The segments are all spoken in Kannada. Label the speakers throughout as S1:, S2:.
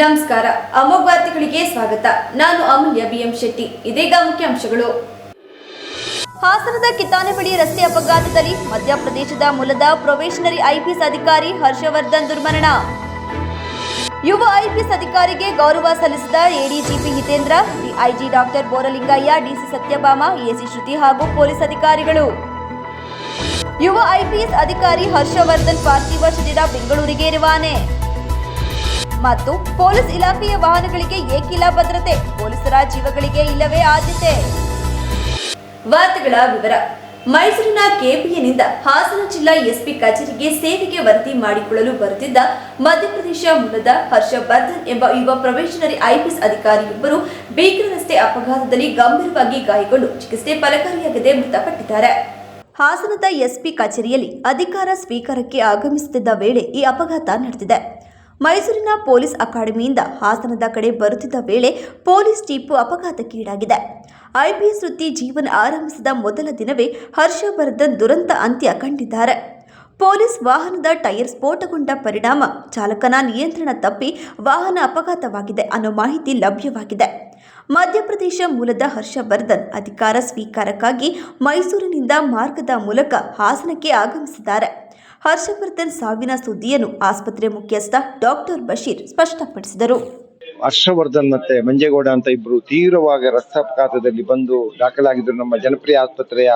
S1: ನಮಸ್ಕಾರ. ಅಮೋಘ ವಾರ್ತೆಗಳಿಗೆ ಸ್ವಾಗತ. ನಾನು ಅಮೂಲ್ಯ ಬಿಎಂ ಶೆಟ್ಟಿ. ಇದೀಗ ಮುಖ್ಯಾಂಶಗಳು. ಹಾಸನದ ಕಿತ್ತಾನೆ ಬಳಿ ರಸ್ತೆ ಅಪಘಾತದಲ್ಲಿ ಮಧ್ಯಪ್ರದೇಶದ ಮೂಲದ ಪ್ರೊಬೇಷನರಿ ಐಪಿಎಸ್ ಅಧಿಕಾರಿ ಹರ್ಷವರ್ಧನ್ ದುರ್ಮರಣ. ಯುವ ಐಪಿಎಸ್ ಅಧಿಕಾರಿಗೆ ಗೌರವ ಸಲ್ಲಿಸಿದ ADGP Hitendra, DIG doctor Boralingaiah, DC Satyabhama, AC Shruti ಹಾಗೂ ಪೊಲೀಸ್ ಅಧಿಕಾರಿಗಳು. ಯುವ ಐಪಿಎಸ್ ಅಧಿಕಾರಿ ಹರ್ಷವರ್ಧನ್ ಪಾರ್ಥಿವ ಶರೀರ ಬೆಂಗಳೂರಿಗೆ ರವಾನೆ. ಮತ್ತು ಪೊಲೀಸ್ ಇಲಾಖೆಯ ವಾಹನಗಳಿಗೆ ಏಕಿಲ್ಲ ಭದ್ರತೆ, ಪೊಲೀಸರ ಜೀವಗಳಿಗೆ ಇಲ್ಲವೇ ಆದ್ಯತೆ. ವಾರ್ತೆಗಳ ವಿವರ. ಮೈಸೂರಿನ ಕೆಪಿಎನಿಂದ ಹಾಸನ ಜಿಲ್ಲಾ ಎಸ್ಪಿ ಕಚೇರಿಗೆ ಸೇವೆಗೆ ವರದಿ ಮಾಡಿಕೊಳ್ಳಲು ಬರುತ್ತಿದ್ದ ಮಧ್ಯಪ್ರದೇಶ ಮೂಲದ ಹರ್ಷವರ್ಧನ್ ಎಂಬ ಯುವ ಪ್ರೊಬೇಷನರಿ ಐಪಿಎಸ್ ಅಧಿಕಾರಿಯೊಬ್ಬರು ಬೀಕರ ರಸ್ತೆ ಅಪಘಾತದಲ್ಲಿ ಗಂಭೀರವಾಗಿ ಗಾಯಗೊಂಡು ಚಿಕಿತ್ಸೆ ಫಲಕಾರಿಯಾಗದೆ ಮೃತಪಟ್ಟಿದ್ದಾರೆ. ಹಾಸನದ ಎಸ್ಪಿ ಕಚೇರಿಯಲ್ಲಿ ಅಧಿಕಾರ ಸ್ವೀಕಾರಕ್ಕೆ ಆಗಮಿಸುತ್ತಿದ್ದ ವೇಳೆ ಈ ಅಪಘಾತ ನಡೆದಿದೆ. ಮೈಸೂರಿನ ಪೊಲೀಸ್ ಅಕಾಡೆಮಿಯಿಂದ ಹಾಸನದ ಕಡೆ ಬರುತ್ತಿದ್ದ ವೇಳೆ ಪೊಲೀಸ್ ಟೀಪು ಅಪಘಾತಕ್ಕೀಡಾಗಿದೆ. ಐಪಿಎಸ್ ವೃತ್ತಿ ಜೀವನ ಆರಂಭಿಸಿದ ಮೊದಲ ದಿನವೇ ಹರ್ಷವರ್ಧನ್ ದುರಂತ ಅಂತ್ಯ ಕಂಡಿದ್ದಾರೆ. ಪೊಲೀಸ್ ವಾಹನದ ಟೈರ್ ಸ್ಫೋಟಗೊಂಡ ಪರಿಣಾಮ, ಚಾಲಕನ ನಿಯಂತ್ರಣ ತಪ್ಪಿ ವಾಹನ ಅಪಘಾತವಾಗಿದೆ ಅನ್ನೋ ಮಾಹಿತಿ ಲಭ್ಯವಾಗಿದೆ. ಮಧ್ಯಪ್ರದೇಶ ಮೂಲದ ಹರ್ಷವರ್ಧನ್ ಅಧಿಕಾರ ಸ್ವೀಕಾರಕ್ಕಾಗಿ ಮೈಸೂರಿನಿಂದ ಮಾರ್ಗದ ಮೂಲಕ ಹಾಸನಕ್ಕೆ ಆಗಮಿಸಿದ್ದಾರೆ. ಹರ್ಷವರ್ಧನ್ ಸಾವಿನ ಸುದ್ದಿಯನ್ನು ಆಸ್ಪತ್ರೆ ಮುಖ್ಯಸ್ಥ ಡಾಕ್ಟರ್ ಬಶೀರ್ ಸ್ಪಷ್ಟಪಡಿಸಿದರು.
S2: ಹರ್ಷವರ್ಧನ್ ಮತ್ತೆ ಮಂಜೇಗೌಡ ಅಂತ ಇಬ್ರು ತೀವ್ರವಾಗಿ ರಸ್ತೆ ಅಪಘಾತದಲ್ಲಿ ಬಂದು ದಾಖಲಾಗಿದ್ದರು ನಮ್ಮ ಜನಪ್ರಿಯ ಆಸ್ಪತ್ರೆಯ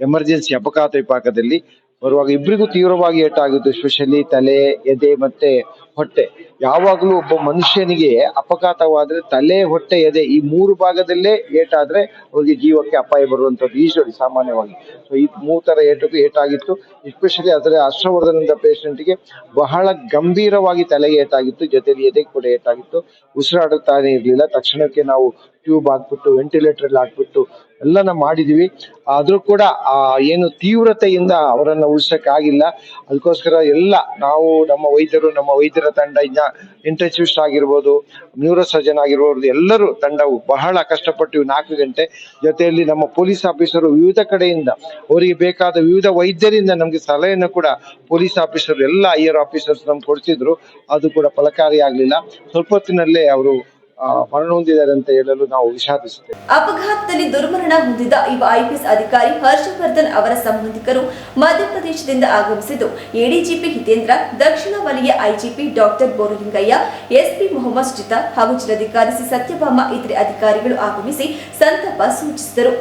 S2: ಎಮರ್ಜೆನ್ಸಿ ಅಪಘಾತ ವಿಭಾಗದಲ್ಲಿ. ಬರುವಾಗ ಇಬ್ಬರಿಗೂ ತೀವ್ರವಾಗಿ ಏಟಾಗುತ್ತೆ ಸ್ಪೆಷಲಿ ತಲೆ, ಎದೆ ಮತ್ತೆ ಹೊಟ್ಟೆ. ಯಾವಾಗಲೂ ಒಬ್ಬ ಮನುಷ್ಯನಿಗೆ ಅಪಘಾತವಾದ್ರೆ ತಲೆ, ಹೊಟ್ಟೆ, ಎದೆ ಈ ಮೂರು ಭಾಗದಲ್ಲೇ ಏಟಾದ್ರೆ ಅವ್ರಿಗೆ ಜೀವಕ್ಕೆ ಅಪಾಯ ಬರುವಂತದ್ದು ಈಶ್ವರಿ ಸಾಮಾನ್ಯವಾಗಿ. ಸೊ ಈ ಮೂರು ತರ ಏಟಕ್ಕೂ ಏಟಾಗಿತ್ತು. ಎಸ್ಪೆಷಲಿ ಅದರ ಹರ್ಷವರ್ಧನದ ಪೇಷಂಟ್ಗೆ ಬಹಳ ಗಂಭೀರವಾಗಿ ತಲೆಗೆ ಏಟಾಗಿತ್ತು, ಜೊತೆಲಿ ಎದೆ ಕೂಡ ಏಟಾಗಿತ್ತು. ಉಸಿರಾಡುತ್ತಾನೆ ಇರಲಿಲ್ಲ. ತಕ್ಷಣಕ್ಕೆ ನಾವು ಟ್ಯೂಬ್ ಹಾಕ್ಬಿಟ್ಟು ವೆಂಟಿಲೇಟರ್ ಹಾಕ್ಬಿಟ್ಟು ಎಲ್ಲನ ಮಾಡಿದೀವಿ. ಆದ್ರೂ ಕೂಡ, ಆ, ಏನು ತೀವ್ರತೆಯಿಂದ ಅವರನ್ನ ಆಗಿಲ್ಲ ಅದಕ್ಕೋಸ್ಕರ ಎಲ್ಲ ನಾವು ನಮ್ಮ ವೈದ್ಯರು, ನಮ್ಮ ವೈದ್ಯರ ತಂಡ ಇನ್ನ ಇಂಟೆನ್ಸಿವಿಸ್ಟ್ ಆಗಿರ್ಬೋದು ನ್ಯೂರೋ ಸರ್ಜನ್ ಆಗಿರ್ಬೋದು, ಎಲ್ಲರೂ ತಂಡವು ಬಹಳ ಕಷ್ಟಪಟ್ಟು ನಾಲ್ಕು ಗಂಟೆ ಜೊತೆಯಲ್ಲಿ ನಮ್ಮ ಪೊಲೀಸ್ ಆಫೀಸರು ವಿವಿಧ ಕಡೆಯಿಂದ ಅವರಿಗೆ ಬೇಕಾದ ವಿವಿಧ ವೈದ್ಯರಿಂದ ನಮಗೆ ಸಲಹೆಯನ್ನು ಕೂಡ ಪೊಲೀಸ್ ಆಫೀಸರ್ ಎಲ್ಲ ಐಯರ್ ಆಫೀಸರ್ಸ್ ನಮ್ಗೆ ಕೊಡ್ತಿದ್ರು. ಅದು ಕೂಡ ಫಲಕಾರಿ ಆಗಲಿಲ್ಲ ಸ್ವಲ್ಪ ಹೊತ್ತಿನಲ್ಲೇ ಅವರು ಹೊಂದಿದ್ದಾರೆ ಅಂತ ಹೇಳಲು ನಾವು ವಿಷಾದಿಸುತ್ತೇವೆ.
S1: ಅಪಘಾತದಲ್ಲಿ ದುರ್ಮರಣ ಹೊಂದಿದ ಯುವ ಐಪಿಎಸ್ ಅಧಿಕಾರಿ ಹರ್ಷವರ್ಧನ್ ಅವರ ಸಂಬಂಧಿಕರು ಮಧ್ಯಪ್ರದೇಶದಿಂದ ಆಗಮಿಸಿದ್ದು. ಎಡಿಜಿಪಿ ಹಿತೇಂದ್ರ, ದಕ್ಷಿಣ ವಲಯ IGP doctor Boralingaiah SP Mohammed Jita ಹಾಗೂ ಜಿಲ್ಲಾಧಿಕಾರಿ ಸಿ ಸತ್ಯಭಾಮ ಇತರೆ ಅಧಿಕಾರಿಗಳು ಆಗಮಿಸಿ ಸಂತಾಪ ಸೂಚಿಸಿದರು.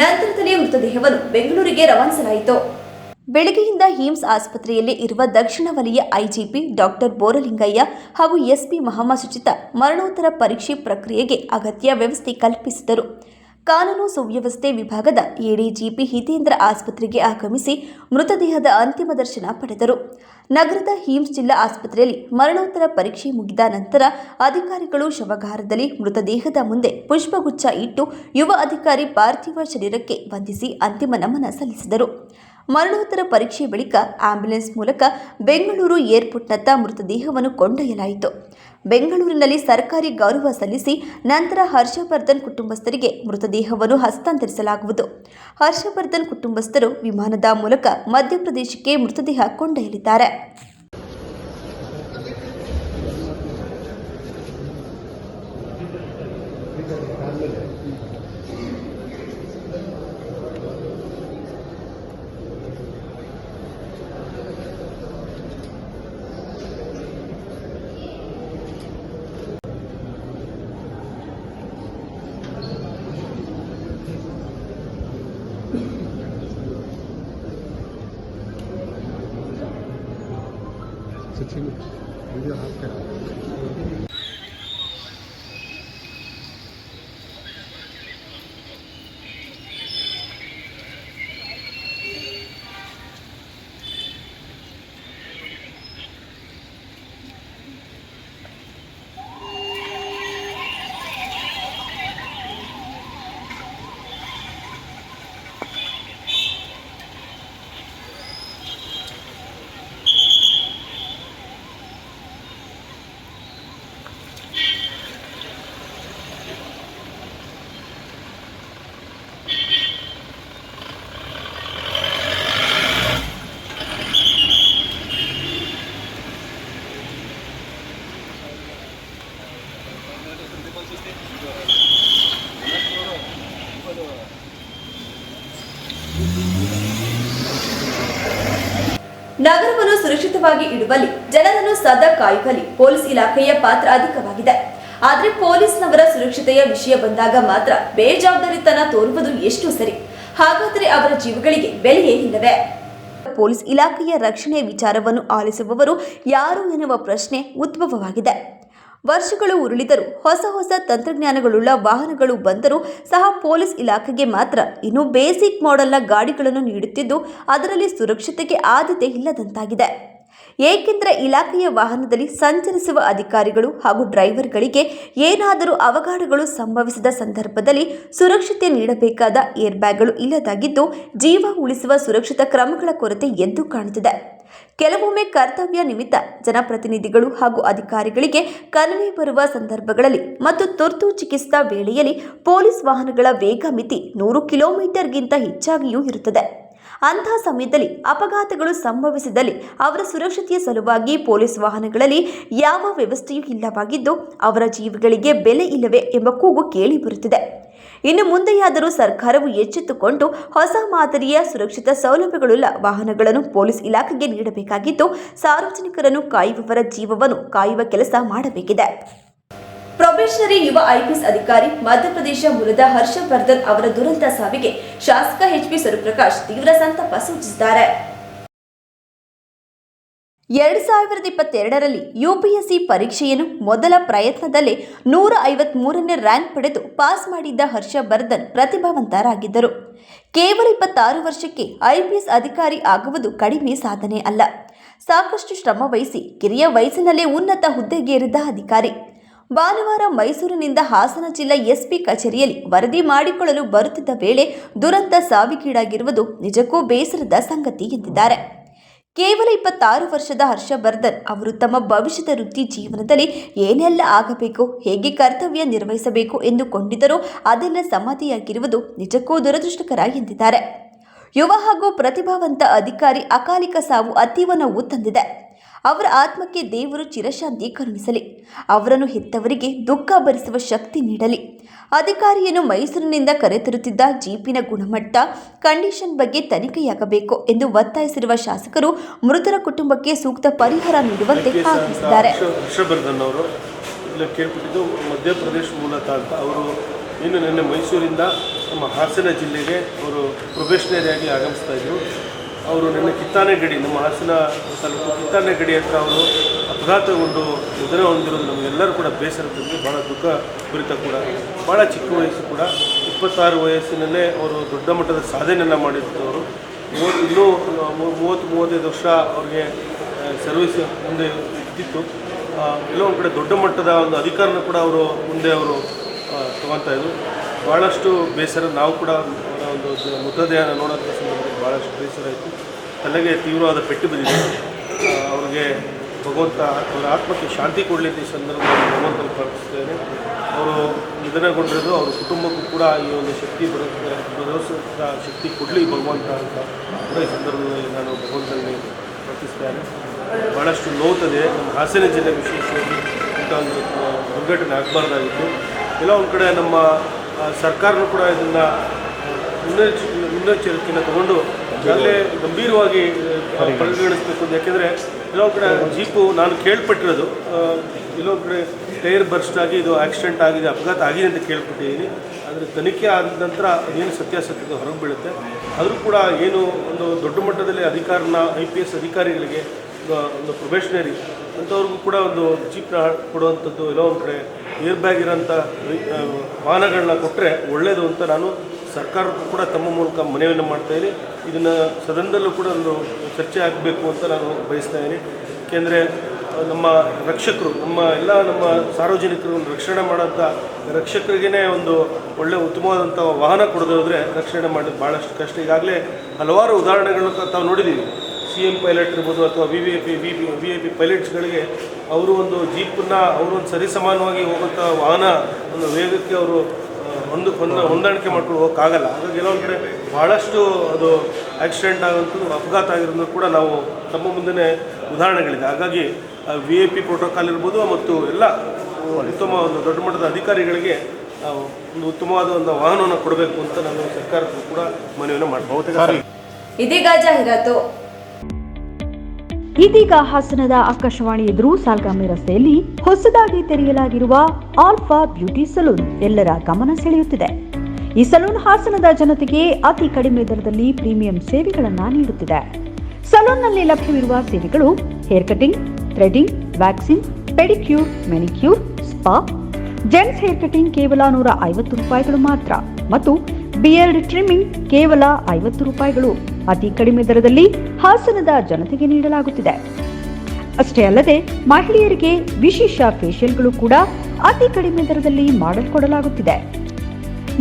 S1: ನಂತರದಲ್ಲಿ ಮೃತದೇಹವನ್ನು ಬೆಂಗಳೂರಿಗೆ ರವಾನಿಸಲಾಯಿತು. ಬೆಳಗ್ಗೆಯಿಂದ ಹಿಮ್ಸ್ ಆಸ್ಪತ್ರೆಯಲ್ಲಿ ಇರುವ ದಕ್ಷಿಣ ವಲಯ ಐಜಿಪಿ ಡಾಕ್ಟರ್ ಬೋರಲಿಂಗಯ್ಯ ಹಾಗೂ ಎಸ್ಪಿ ಮಹಮ್ಮದ್ ಸುಚಿತಾ ಮರಣೋತ್ತರ ಪರೀಕ್ಷೆ ಪ್ರಕ್ರಿಯೆಗೆ ಅಗತ್ಯ ವ್ಯವಸ್ಥೆ ಕಲ್ಪಿಸಿದರು. ಕಾನೂನು ಸುವ್ಯವಸ್ಥೆ ವಿಭಾಗದ ಎಡಿಜಿಪಿ ಹಿತೇಂದ್ರ ಆಸ್ಪತ್ರೆಗೆ ಆಗಮಿಸಿ ಮೃತದೇಹದ ಅಂತಿಮ ದರ್ಶನ ಪಡೆದರು. ನಗರದ ಹಿಮ್ಸ್ ಜಿಲ್ಲಾ ಆಸ್ಪತ್ರೆಯಲ್ಲಿ ಮರಣೋತ್ತರ ಪರೀಕ್ಷೆ ಮುಗಿದ ನಂತರ ಅಧಿಕಾರಿಗಳು ಶವಗಾರದಲ್ಲಿ ಮೃತದೇಹದ ಮುಂದೆ ಪುಷ್ಪಗುಚ್ಛ ಇಟ್ಟು ಯುವ ಅಧಿಕಾರಿ ಪಾರ್ಥಿವ ಶರೀರಕ್ಕೆ ವಂದಿಸಿ ಅಂತಿಮ ನಮನ ಸಲ್ಲಿಸಿದರು. ಮರಣೋತ್ತರ ಪರೀಕ್ಷೆ ಬಳಿಕ ಆಂಬ್ಯುಲೆನ್ಸ್ ಮೂಲಕ ಬೆಂಗಳೂರು ಏರ್ಪೋರ್ಟ್ನತ್ತ ಮೃತದೇಹವನ್ನು ಕೊಂಡೊಯ್ಯಲಾಯಿತು. ಬೆಂಗಳೂರಿನಲ್ಲಿ ಸರ್ಕಾರಿ ಗೌರವ ಸಲ್ಲಿಸಿ ನಂತರ ಹರ್ಷವರ್ಧನ್ ಕುಟುಂಬಸ್ಥರಿಗೆ ಮೃತದೇಹವನ್ನು ಹಸ್ತಾಂತರಿಸಲಾಗುವುದು. ಹರ್ಷವರ್ಧನ್ ಕುಟುಂಬಸ್ಥರು ವಿಮಾನದ ಮೂಲಕ ಮಧ್ಯಪ್ರದೇಶಕ್ಕೆ ಮೃತದೇಹ ಕೊಂಡೊಯ್ಯಲಿದ್ದಾರೆ.
S3: 清你一定要拿菜
S1: ನಗರವನ್ನು ಸುರಕ್ಷಿತವಾಗಿ ಇಡುವಲ್ಲಿ, ಜನರನ್ನು ಸದಾ ಕಾಯುವಲ್ಲಿ ಪೊಲೀಸ್ ಇಲಾಖೆಯ ಪಾತ್ರ ಅಧಿಕವಾಗಿದೆ. ಆದರೆ ಪೊಲೀಸ್ನವರ ಸುರಕ್ಷತೆಯ ವಿಷಯ ಬಂದಾಗ ಮಾತ್ರ ಬೇಜವಾಬ್ದಾರಿತನ ತೋರುವುದು ಎಷ್ಟು ಸರಿ. ಹಾಗಾದರೆ ಅವರ ಜೀವಗಳಿಗೆ ಬೆಲೆಯೇ ಇಲ್ಲವೇ? ಪೊಲೀಸ್ ಇಲಾಖೆಯ ರಕ್ಷಣೆಯ ವಿಚಾರವನ್ನು ಆಲಿಸುವವರು ಯಾರು ಎನ್ನುವ ಪ್ರಶ್ನೆ ಉದ್ಭವವಾಗಿದೆ. ವರ್ಷಗಳು ಉರುಳಿದರೂ ಹೊಸ ಹೊಸ ತಂತ್ರಜ್ಞಾನಗಳುಳ್ಳ ವಾಹನಗಳು ಬಂದರೂ ಸಹ ಪೊಲೀಸ್ ಇಲಾಖೆಗೆ ಮಾತ್ರ ಇನ್ನು ಬೇಸಿಕ್ ಮಾಡೆಲ್ನ ಗಾಡಿಗಳನ್ನು ನೀಡುತ್ತಿದ್ದು, ಅದರಲ್ಲಿ ಸುರಕ್ಷತೆಗೆ ಆದ್ಯತೆ ಇಲ್ಲದಂತಾಗಿದೆ. ಏಕೆಂದರೆ ಇಲಾಖೆಯ ವಾಹನದಲ್ಲಿ ಸಂಚರಿಸುವ ಅಧಿಕಾರಿಗಳು ಹಾಗೂ ಡ್ರೈವರ್ಗಳಿಗೆ ಏನಾದರೂ ಅವಘಡಗಳು ಸಂಭವಿಸಿದ ಸಂದರ್ಭದಲ್ಲಿ ಸುರಕ್ಷತೆ ನೀಡಬೇಕಾದ ಏರ್ಬ್ಯಾಗ್ಗಳು ಇಲ್ಲದಾಗಿದ್ದು, ಜೀವ ಉಳಿಸುವ ಸುರಕ್ಷಿತ ಕ್ರಮಗಳ ಕೊರತೆ ಎದ್ದು ಕಾಣುತ್ತಿದೆ. ಕೆಲವೊಮ್ಮೆ ಕರ್ತವ್ಯ ನಿಮಿತ್ತ ಜನಪ್ರತಿನಿಧಿಗಳು ಹಾಗೂ ಅಧಿಕಾರಿಗಳಿಗೆ ಕನವೆ ಬರುವ ಸಂದರ್ಭಗಳಲ್ಲಿ ಮತ್ತು ತುರ್ತು ಚಿಕಿತ್ಸಾ ವೇಳೆಯಲ್ಲಿ ಪೊಲೀಸ್ ವಾಹನಗಳ ವೇಗ ಮಿತಿ ನೂರು ಕಿಲೋಮೀಟರ್ಗಿಂತ ಹೆಚ್ಚಾಗಿಯೂ ಇರುತ್ತದೆ. ಅಂತಹ ಸಮಯದಲ್ಲಿ ಅಪಘಾತಗಳು ಸಂಭವಿಸಿದಲ್ಲಿ ಅವರ ಸುರಕ್ಷತೆಯ ಸಲುವಾಗಿ ಪೊಲೀಸ್ ವಾಹನಗಳಲ್ಲಿ ಯಾವ ವ್ಯವಸ್ಥೆಯೂ ಇಲ್ಲವಾಗಿದ್ದು, ಅವರ ಜೀವಗಳಿಗೆ ಬೆಲೆ ಇಲ್ಲವೇ ಎಂಬ ಕೂಗು ಕೇಳಿಬರುತ್ತಿದೆ ಇನ್ನು ಮುಂದೆಯಾದರೂ ಸರ್ಕಾರವು ಎಚ್ಚೆತ್ತುಕೊಂಡು ಹೊಸ ಮಾದರಿಯ ಸುರಕ್ಷಿತ ಸೌಲಭ್ಯಗಳುಳ್ಳ ವಾಹನಗಳನ್ನು ಪೊಲೀಸ್ ಇಲಾಖೆಗೆ ನೀಡಬೇಕಾಗಿದ್ದು, ಸಾರ್ವಜನಿಕರನ್ನು ಕಾಯುವವರ ಜೀವವನ್ನು ಕಾಯುವ ಕೆಲಸ ಮಾಡಬೇಕಿದೆ. ಪ್ರೊಬೇಷನರಿ ಯುವ ಐಪಿಎಸ್ ಅಧಿಕಾರಿ ಮಧ್ಯಪ್ರದೇಶ ಮೂಲದ ಹರ್ಷವರ್ಧನ್ ಅವರ ದುರಂತ ಸಾವಿಗೆ ಶಾಸಕ ಎಚ್ಪಿ ಸುರಪ್ರಕಾಶ್ ತೀವ್ರ ಸಂತಾಪ ಸೂಚಿಸಿದ್ದಾರೆ. ಎರಡು ಸಾವಿರದ ಇಪ್ಪತ್ತೆರಡರಲ್ಲಿ ಯುಪಿಎಸ್ಸಿ ಪರೀಕ್ಷೆಯನ್ನು ಮೊದಲ ಪ್ರಯತ್ನದಲ್ಲೇ ನೂರ ಐವತ್ಮೂರನೇ ರ್ಯಾಂಕ್ ಪಡೆದು ಪಾಸ್ ಮಾಡಿದ್ದ ಹರ್ಷವರ್ಧನ್ ಪ್ರತಿಭಾವಂತರಾಗಿದ್ದರು. ಕೇವಲ ಇಪ್ಪತ್ತಾರು ವರ್ಷಕ್ಕೆ ಐಪಿಎಸ್ ಅಧಿಕಾರಿ ಆಗುವುದು ಕಡಿಮೆ ಸಾಧನೆ ಅಲ್ಲ. ಸಾಕಷ್ಟು ಶ್ರಮ ವಹಿಸಿ ಕಿರಿಯ ವಯಸ್ಸಿನಲ್ಲೇ ಉನ್ನತ ಹುದ್ದೆಗೇರಿದ್ದ ಅಧಿಕಾರಿ. ಭಾನುವಾರ ಮೈಸೂರಿನಿಂದ ಹಾಸನ ಜಿಲ್ಲಾ ಎಸ್ಪಿ ಕಚೇರಿಯಲ್ಲಿ ವರದಿ ಮಾಡಿಕೊಳ್ಳಲು ಬರುತ್ತಿದ್ದ ವೇಳೆ ದುರಂತ ಸಾವಿಗೀಡಾಗಿರುವುದು ನಿಜಕ್ಕೂ ಬೇಸರದ ಸಂಗತಿ ಎಂದಿದ್ದಾರೆ. ಕೇವಲ ಇಪ್ಪತ್ತಾರು ವರ್ಷದ ಹರ್ಷವರ್ಧನ್ ಅವರು ತಮ್ಮ ಭವಿಷ್ಯದ ವೃತ್ತಿ ಜೀವನದಲ್ಲಿ ಏನೆಲ್ಲ ಆಗಬೇಕು, ಹೇಗೆ ಕರ್ತವ್ಯ ನಿರ್ವಹಿಸಬೇಕು ಎಂದುಕೊಂಡಿದ್ದರೋ ಅದೆಲ್ಲ ಸಮಾಧಿಯಾಗಿರುವುದು ನಿಜಕ್ಕೂ ದುರದೃಷ್ಟಕರ ಎಂದಿದ್ದಾರೆ. ಯುವ ಹಾಗೂ ಪ್ರತಿಭಾವಂತ ಅಧಿಕಾರಿ ಅಕಾಲಿಕ ಸಾವು ಅತೀವ ನೋವು ತಂದಿದೆ. ಅವರ ಆತ್ಮಕ್ಕೆ ದೇವರು ಚಿರಶಾಂತಿ ಕರುಣಿಸಲಿ. ಅವರನ್ನು ಹೆತ್ತವರಿಗೆ ದುಃಖ ಭರಿಸುವ ಶಕ್ತಿ ನೀಡಲಿ. ಅಧಿಕಾರಿಯನ್ನು ಮೈಸೂರಿನಿಂದ ಕರೆತರುತ್ತಿದ್ದ ಜೀಪಿನ ಗುಣಮಟ್ಟ ಕಂಡೀಷನ್ ಬಗ್ಗೆ ತನಿಖೆಯಾಗಬೇಕು ಎಂದು ಒತ್ತಾಯಿಸಿರುವ ಶಾಸಕರು ಮೃತರ ಕುಟುಂಬಕ್ಕೆ ಸೂಕ್ತ ಪರಿಹಾರ ನೀಡುವಂತೆ
S2: ಆಗ್ರಹಿಸಿದ್ದಾರೆ.
S4: ಹರ್ಷವರ್ಧನ್ ಅವರು ಇಲ್ಲ ಕೇಳ್ಬಿಟ್ಟಿದ್ದು ಮಧ್ಯಪ್ರದೇಶ ಮೂಲತಃ ಅಂತ. ಅವರು ಇನ್ನು ನಿನ್ನೆ ಮೈಸೂರಿಂದ ನಮ್ಮ ಹಾಸನ ಜಿಲ್ಲೆಗೆ ಅವರು ಪ್ರೊಬೇಷನರಿಯಾಗಿ ಆಗಮಿಸ್ತಾ ಇದ್ದರು ಅವರು ನಿನ್ನೆ ಕಿತ್ತಾನೆ ಗಡಿ ನಮ್ಮ ಹಾಸನ ತಾಲೂಕು ಕಿತ್ತಾನೆ ಗಡಿ ಹತ್ರ ಅವರು ಅಪಘಾತಗೊಂಡು ನಿಧನ ಹೊಂದಿರೋದು ನಮಗೆಲ್ಲರೂ ಕೂಡ ಬೇಸರ ಭಾಳ ದುಃಖ ಕುರಿತ ಕೂಡ ಭಾಳ ಚಿಕ್ಕ ವಯಸ್ಸು ಕೂಡ. ಇಪ್ಪತ್ತಾರು ವಯಸ್ಸಿನಲ್ಲೇ ಅವರು ದೊಡ್ಡ ಮಟ್ಟದ ಸಾಧನೆಯನ್ನು ಮಾಡಿದ್ದವರು. ಮೂವತ್ತು, ಇನ್ನೂ ಮೂವತ್ತು, ಮೂವತ್ತೈದು ವರ್ಷ ಅವ್ರಿಗೆ ಸರ್ವಿಸ್ ಮುಂದೆ ಇದ್ದಿತ್ತು. ಎಲ್ಲೋ ಒಂದು ಕಡೆ ದೊಡ್ಡ ಮಟ್ಟದ ಒಂದು ಅಧಿಕಾರನ ಕೂಡ ಅವರು ಮುಂದೆ ಅವರು ತಗೊತಾಯಿದ್ರು ಭಾಳಷ್ಟು ಬೇಸರ, ನಾವು ಕೂಡ ಒಂದು ಮೃತದೇಹನ ಸಂದರ್ಭದಲ್ಲಿ ಭಾಳಷ್ಟು ಬೇಸರ ಆಯಿತು. ತಲೆಗೆ ತೀವ್ರವಾದ ಪೆಟ್ಟು ಬಂದಿದೆ. ಅವ್ರಿಗೆ ಭಗವಂತ ಅವರ ಆತ್ಮಕ್ಕೆ ಶಾಂತಿ ಕೊಡಲಿ ಅಂತ ಈ ಸಂದರ್ಭದಲ್ಲಿ ಭಗವಂತನ ಪ್ರಾರ್ಥಿಸ್ತೇನೆ ಅವರು ನಿಧನಗೊಂಡಿರೋದು ಅವ್ರ ಕುಟುಂಬಕ್ಕೂ ಕೂಡ ಈ ಒಂದು ಶಕ್ತಿ ಬರುತ್ತೆ. ಬರೋಸಂಥ ಶಕ್ತಿ ಕೊಡಲಿ ಭಗವಂತ ಅಂತ ಕೂಡ ಈ ಸಂದರ್ಭದಲ್ಲಿ ನಾನು ಭಗವಂತನಲ್ಲಿ ಪ್ರಾರ್ಥಿಸ್ತೇನೆ ಭಾಳಷ್ಟು ನೋವುತ್ತದೆ ನಮ್ಮ ಹಾಸನ ಜಿಲ್ಲೆ ವಿಶೇಷವಾಗಿ ಇಂಥ ಒಂದು ದುರ್ಘಟನೆ ಆಗಬಾರ್ದಾಗಿತ್ತು. ಒಂದು ಕಡೆ ನಮ್ಮ ಸರ್ಕಾರನೂ ಕೂಡ ಇದನ್ನು ಮುನ್ನೆಚ್ಚ ಮುನ್ನೆಚ್ಚರಿಕೆಯನ್ನು ತಗೊಂಡು ಅಲ್ಲೇ ಗಂಭೀರವಾಗಿ ಪರಿಗಣಿಸಬೇಕು ಅಂತ. ಯಾಕೆಂದರೆ ಕೆಲವೊಂದು ಕಡೆ ಜೀಪು ನಾನು ಕೇಳ್ಪಟ್ಟಿರೋದು. ಕೆಲವು ಕೆಲವೊಂದು ಕಡೆ ಟೈರ್ ಬರ್ಸ್ಟ್ ಆಗಿ ಇದು ಆಕ್ಸಿಡೆಂಟ್ ಆಗಿದೆ ಅಪಘಾತ ಆಗಿದೆ ಅಂತ ಕೇಳ್ಪಟ್ಟಿದ್ದೀನಿ. ಆದರೆ ತನಿಖೆ ಆದ ನಂತರ ಏನು ಸತ್ಯಾಸತ್ಯತೆ ಹೊರಗೆ ಬೀಳುತ್ತೆ. ಆದರೂ ಕೂಡ ಏನು ಒಂದು ದೊಡ್ಡ ಮಟ್ಟದಲ್ಲಿ ಅಧಿಕಾರನ ಐ ಪಿ ಎಸ್ ಅಧಿಕಾರಿಗಳಿಗೆ ಒಂದು- ಒಂದು ಪ್ರೊಬೇಷನರಿ ಅಂಥವ್ರಿಗೂ ಕೂಡ ಒಂದು ಜೀಪ್ನ ಕೊಡುವಂಥದ್ದು ಎಲ್ಲೋ ಒಂದು ಕಡೆ ಏರ್ ಬ್ಯಾಗ್ ಇರೋಂಥ ವಾಹನಗಳನ್ನ ಕೊಟ್ಟರೆ ಒಳ್ಳೆಯದು ಅಂತ ನಾನು ಸರ್ಕಾರಕ್ಕೂ ಕೂಡ ತಮ್ಮ ಮೂಲಕ ಮನವಿಯನ್ನು ಮಾಡ್ತಾ ಇದ್ದೀನಿ. ಇದನ್ನು ಸದನದಲ್ಲೂ ಕೂಡ ಒಂದು ಚರ್ಚೆ ಆಗಬೇಕು ಅಂತ ನಾನು ಬಯಸ್ತಾ ಇದ್ದೀನಿ. ಏಕೆಂದರೆ ನಮ್ಮ ರಕ್ಷಕರು, ನಮ್ಮ ಎಲ್ಲ ನಮ್ಮ ಸಾರ್ವಜನಿಕರು ರಕ್ಷಣೆ ಮಾಡೋಂಥ ರಕ್ಷಕರಿಗೇ ಒಂದು ಒಳ್ಳೆ ಉತ್ತಮವಾದಂಥ ವಾಹನ ಕೊಡೋದಾದರೆ ರಕ್ಷಣೆ ಮಾಡೋದು ಭಾಳಷ್ಟು ಕಷ್ಟ. ಈಗಾಗಲೇ ಹಲವಾರು ಉದಾಹರಣೆಗಳನ್ನ ತಾವು ನೋಡಿದ್ದೀವಿ. ಸಿ ಎಂ ಪೈಲಟ್ ಇರ್ಬೋದು ಅಥವಾ V V I P, V V I P ಪೈಲಟ್ಸ್ಗಳಿಗೆ ಅವರು ಒಂದು ಜೀಪನ್ನು ಅವರು ಒಂದು ಸರಿಸಮಾನವಾಗಿ ಹೋಗುವಂಥ ವಾಹನ ಒಂದು ವೇಗಕ್ಕೆ ಅವರು ಹೊಂದ ಹೊಂದಾಣಿಕೆ ಮಾಡ್ಕೊಂಡು ಹೋಗೋಕ್ಕಾಗಲ್ಲ. ಹಾಗಾಗಿ ಕೆಲವೊಂದು ಕಡೆ ಭಾಳಷ್ಟು ಅದು ಆಕ್ಸಿಡೆಂಟ್ ಆಗಂತೂ ಅಪಘಾತ ಆಗಿರೋದು ಕೂಡ ನಾವು ತಮ್ಮ ಮುಂದೆ ಉದಾಹರಣೆಗಳಿದೆ. ಹಾಗಾಗಿ ವಿ ಎ ಪಿ ಪ್ರೋಟೋಕಾಲ್ ಇರ್ಬೋದು ಮತ್ತು ಎಲ್ಲ ಉತ್ತಮ ಒಂದು ದೊಡ್ಡ ಮಟ್ಟದ ಅಧಿಕಾರಿಗಳಿಗೆ ಒಂದು ಉತ್ತಮವಾದ ಒಂದು ವಾಹನವನ್ನು ಕೊಡಬೇಕು ಅಂತ ನಾನು ಸರ್ಕಾರಕ್ಕೂ ಕೂಡ ಮನವಿಯನ್ನು ಮಾಡಬಹುದು
S1: ಇದೀಗ ಜಾಹೀರಾತು.
S5: ಇದೀಗ ಹಾಸನದ ಆಕಾಶವಾಣಿ ಎದುರು ಸಾಲ್ಗಾಮಿ ರಸ್ತೆಯಲ್ಲಿ ಹೊಸದಾಗಿ ತೆರೆಯಲಾಗಿರುವ ಆಲ್ಫಾ ಬ್ಯೂಟಿ ಸಲೂನ್ ಎಲ್ಲರ ಗಮನ ಸೆಳೆಯುತ್ತಿದೆ. ಈ ಸಲೂನ್ ಹಾಸನದ ಜನತೆಗೆ ಅತಿ ಕಡಿಮೆ ದರದಲ್ಲಿ ಪ್ರೀಮಿಯಂ ಸೇವೆಗಳನ್ನು ನೀಡುತ್ತಿದೆ. ಸಲೂನ್ನಲ್ಲಿ ಲಭ್ಯವಿರುವ ಸೇವೆಗಳು hair cutting, threading waxing pedicure, manicure, spa, gents hair cutting ಕೇವಲ ನೂರ ಐವತ್ತು ರೂಪಾಯಿಗಳು ಮಾತ್ರ ಮತ್ತು ಬಿಯರ್ಡ್ ಟ್ರಿಮ್ಮಿಂಗ್ ಕೇವಲ ಐವತ್ತು ರೂಪಾಯಿಗಳು. ಅತಿ ಕಡಿಮೆ ದರದಲ್ಲಿ ಹಾಸನದ ಜನತೆಗೆ ನೀಡಲಾಗುತ್ತಿದೆ. ಅಷ್ಟೇ ಅಲ್ಲದೆ ಮಹಿಳೆಯರಿಗೆ ವಿಶೇಷ ಫೇಶಿಯಲ್ಗಳು ಕೂಡ ಅತಿ ಕಡಿಮೆ ದರದಲ್ಲಿ ಮಾಡಲ್ಕೊಡಲಾಗುತ್ತಿದೆ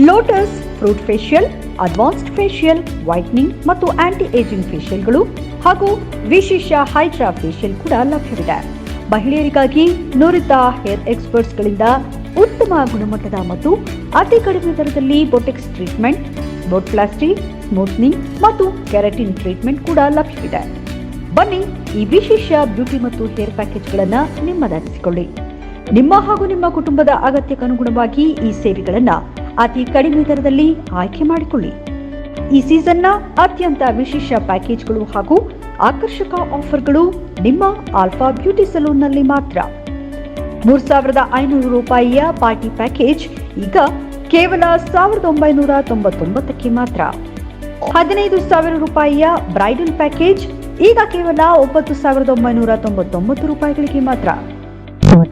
S5: lotus fruit facial advanced facial whitening ಮತ್ತು ಆಂಟಿ ಏಜಿಂಗ್ ಫೇಶಿಯಲ್ಗಳು ಹಾಗೂ ವಿಶೇಷ ಹೈಡ್ರಾ ಫೇಶಿಯಲ್ ಕೂಡ ಲಭ್ಯವಿದೆ. ಮಹಿಳೆಯರಿಗಾಗಿ ನುರಿತ ಹೇರ್ ಎಕ್ಸ್ಪರ್ಟ್ಸ್ಗಳಿಂದ ಉತ್ತಮ ಗುಣಮಟ್ಟದ ಮತ್ತು ಅತಿ ಕಡಿಮೆ ದರದಲ್ಲಿ ಬೊಟೆಕ್ಸ್ ಟ್ರೀಟ್ಮೆಂಟ್ ಬೋಟ್ಪ್ಲಾಸ್ಟಿ ಸ್ಮೂತ್ನಿಂಗ್ ಮತ್ತು ಕೆರಟಿನ್ ಟ್ರೀಟ್ಮೆಂಟ್ ಕೂಡ ಲಭ್ಯವಿದೆ. ಬನ್ನಿ ಈ ವಿಶೇಷ ಬ್ಯೂಟಿ ಮತ್ತು ಹೇರ್ ಪ್ಯಾಕೇಜ್ಗಳನ್ನು ನಿಮ್ಮದಾಗಿಸಿಕೊಳ್ಳಿ. ನಿಮ್ಮ ಹಾಗೂ ನಿಮ್ಮ ಕುಟುಂಬದ ಅಗತ್ಯಕ್ಕನುಗುಣವಾಗಿ ಈ ಸೇವೆಗಳನ್ನು ಅತಿ ಕಡಿಮೆ ದರದಲ್ಲಿ ಆಯ್ಕೆ ಮಾಡಿಕೊಳ್ಳಿ. ಈ ಸೀಸನ್ನ ಅತ್ಯಂತ ವಿಶೇಷ ಪ್ಯಾಕೇಜ್ಗಳು ಹಾಗೂ ಆಕರ್ಷಕ ಆಫರ್ಗಳು ನಿಮ್ಮ ಆಲ್ಫಾ ಬ್ಯೂಟಿ ಸಲೂನ್ನಲ್ಲಿ ಮಾತ್ರ. ಮೂರು ಸಾವಿರದ ಐನೂರು ರೂಪಾಯಿಯ ಪಾರ್ಟಿ ಪ್ಯಾಕೇಜ್ ಈಗ ಕೇವಲ ಸಾವಿರದ ಒಂಬೈನೂರ ತೊಂಬತ್ತೊಂಬತ್ತಕ್ಕೆ ಮಾತ್ರ. ಹದಿನೈದು ಸಾವಿರ ರೂಪಾಯಿಯ ಬ್ರೈಡಲ್ ಪ್ಯಾಕೇಜ್, ಈಗ ಕೇವಲ ಒಂಬತ್ತು ಸಾವಿರದ ಒಂಬೈನೂರ ತೊಂಬತ್ತೊಂಬತ್ತು ರೂಪಾಯಿಗಳಿಗೆ ಮಾತ್ರ.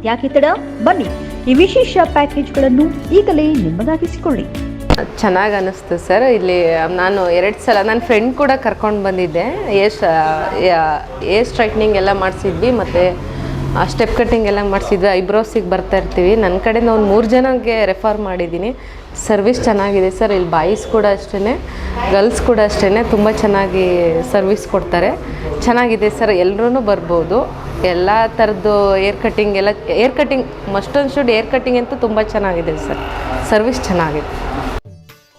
S5: ಯಾಕೆ ತಡ? ಬನ್ನಿ, ಈ ವಿಶೇಷ ಪ್ಯಾಕೇಜ್ಗಳನ್ನು ಈಗಲೇ ನಿಮ್ಮದಾಗಿಸಿಕೊಳ್ಳಿ.
S6: ಚೆನ್ನಾಗಿ ಅನ್ನಿಸ್ತು ಸರ್, ಇಲ್ಲಿ ನಾನು ಎರಡು ಸಲ ನನ್ನ ಫ್ರೆಂಡ್ ಕೂಡ ಕರ್ಕೊಂಡು ಬಂದಿದ್ದೆ. ಏರ್ ಏರ್ ಸ್ಟ್ರೈಟ್ನಿಂಗ್ ಎಲ್ಲ ಮಾಡಿಸಿದ್ವಿ, ಮತ್ತು ಸ್ಟೆಪ್ ಕಟ್ಟಿಂಗ್ ಎಲ್ಲ ಮಾಡಿಸಿದ್ವಿ ಐಬ್ರೋಸಿಗೆ ಬರ್ತಾ ಇರ್ತೀವಿ. ನನ್ನ ಕಡೆಯಿಂದ ಒಂದು ಮೂರು ಜನಕ್ಕೆ ರೆಫರ್ ಮಾಡಿದ್ದೀನಿ. ಸರ್ವಿಸ್ ಚೆನ್ನಾಗಿದೆ ಸರ್ ಇಲ್ಲಿ ಬಾಯ್ಸ್ ಕೂಡ ಅಷ್ಟೇ ಗರ್ಲ್ಸ್ ಕೂಡ ಅಷ್ಟೇ ತುಂಬ ಚೆನ್ನಾಗಿ ಸರ್ವಿಸ್ ಕೊಡ್ತಾರೆ. ಚೆನ್ನಾಗಿದೆ ಸರ್ ಎಲ್ಲರೂ ಬರ್ಬೋದು. ಎಲ್ಲ ಥರದ್ದು ಏರ್ ಕಟ್ಟಿಂಗ್ ಎಲ್ಲ hair cutting must should hair cutting ಅಂತೂ ತುಂಬ ಚೆನ್ನಾಗಿದೆ ಸರ್ ಸರ್ವಿಸ್ ಚೆನ್ನಾಗಿದೆ.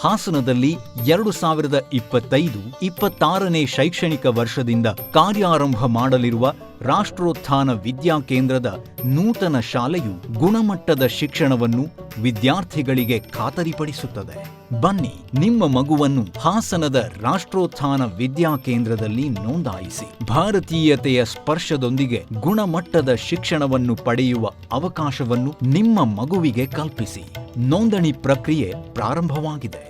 S7: ಹಾಸನದಲ್ಲಿ ಎರಡು ಸಾವಿರದ ಇಪ್ಪತ್ತೈದು, ಇಪ್ಪತ್ತಾರನೇ ಶೈಕ್ಷಣಿಕ ವರ್ಷದಿಂದ ಕಾರ್ಯಾರಂಭ ಮಾಡಲಿರುವ ರಾಷ್ಟ್ರೋತ್ಥಾನ ವಿದ್ಯಾ ಕೇಂದ್ರದ ನೂತನ ಶಾಲೆಯು ಗುಣಮಟ್ಟದ ಶಿಕ್ಷಣವನ್ನು ವಿದ್ಯಾರ್ಥಿಗಳಿಗೆ ಖಾತರಿಪಡಿಸುತ್ತದೆ. ಬನ್ನಿ, ನಿಮ್ಮ ಮಗುವನ್ನು ಹಾಸನದ ರಾಷ್ಟ್ರೋತ್ಥಾನ ವಿದ್ಯಾ ಕೇಂದ್ರದಲ್ಲಿ ನೋಂದಾಯಿಸಿ. ಭಾರತೀಯತೆಯ ಸ್ಪರ್ಶದೊಂದಿಗೆ ಗುಣಮಟ್ಟದ ಶಿಕ್ಷಣವನ್ನು ಪಡೆಯುವ ಅವಕಾಶವನ್ನು ನಿಮ್ಮ ಮಗುವಿಗೆ ಕಲ್ಪಿಸಿ. ನೋಂದಣಿ ಪ್ರಕ್ರಿಯೆ ಪ್ರಾರಂಭವಾಗಿದೆ.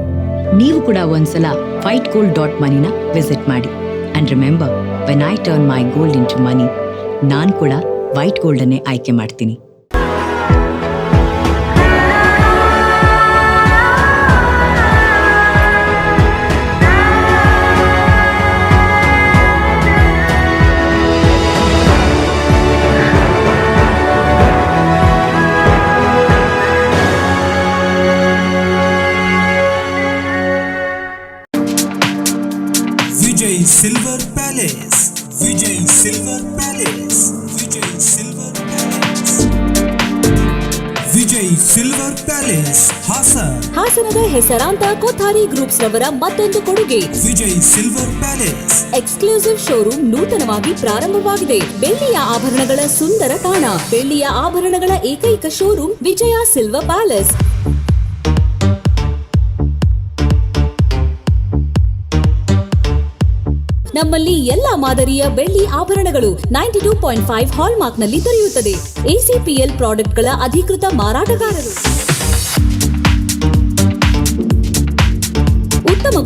S8: ನೀವು ಕೂಡ ಒಂದ್ಸಲ ವೈಟ್ ಗೋಲ್ಡ್ ಡಾಟ್ ಮನಿನ ವಿಸಿಟ್ ಮಾಡಿ. And remember when I turn my gold into money ನಾನು ಕೂಡ ವೈಟ್ ಗೋಲ್ಡನ್ನೇ ಆಯ್ಕೆ ಮಾಡ್ತೀನಿ.
S9: Silver palace Vijay silver palace Vijay silver palace Vijay silver palace Hassan
S10: ಹಾಸನದ ಹೆಸರಾಂತ ಕೊಥಾರಿ ಗ್ರೂಪ್ಸ್ ರವರ ಮತ್ತೊಂದು ಕೊಡುಗೆ.
S9: Vijay silver palace
S10: exclusive showroom ನೂತನವಾಗಿ ಪ್ರಾರಂಭವಾಗಿದೆ. ಬೆಳ್ಳಿಯ ಆಭರಣಗಳ ಸುಂದರ ತಾಣ. ಬೆಳ್ಳಿಯ ಆಭರಣಗಳ ಏಕೈಕ ಶೋರೂಮ್ ವಿಜಯ ಸಿಲ್ವರ್ ಪ್ಯಾಲೇಸ್ ನಮ್ಮಲ್ಲಿ ಎಲ್ಲಾ ಮಾದರಿಯ ಬೆಳ್ಳಿ ಆಭರಣಗಳು ನೈಂಟಿ ಟೂ ಪಾಯಿಂಟ್ ಫೈವ್ ಹಾಲ್ಮಾರ್ಕ್ನಲ್ಲಿ ದೊರೆಯುತ್ತದೆ ಎಸಿಪಿಎಲ್ ಪ್ರಾಡಕ್ಟ್ಗಳ ಅಧಿಕೃತ ಮಾರಾಟಗಾರರು.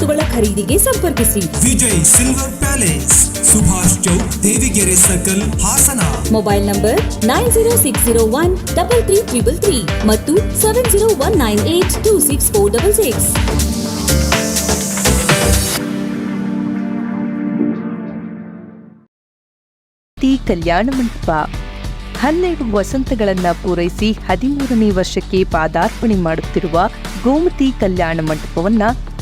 S10: ವಸ್ತುಗಳ ಖರೀದಿಗೆ ಸಂಪರ್ಕಿಸಿ.
S9: Vijay silver palace Subhash Chowk Devigere circle Hassan.
S10: Mobile number nine zero six zero one double three triple three ಮತ್ತು seven zero one nine eight two six four double six.
S11: ಕಲ್ಯಾಣ ಮಂಟಪ. ಹನ್ನೆರಡು ವಸಂತಗಳನ್ನ ಪೂರೈಸಿ ಹದಿಮೂರನೇ ವರ್ಷಕ್ಕೆ ಪಾದಾರ್ಪಣೆ ಮಾಡುತ್ತಿರುವ ಗೋಮತಿ ಕಲ್ಯಾಣ ಮಂಟಪವನ್ನ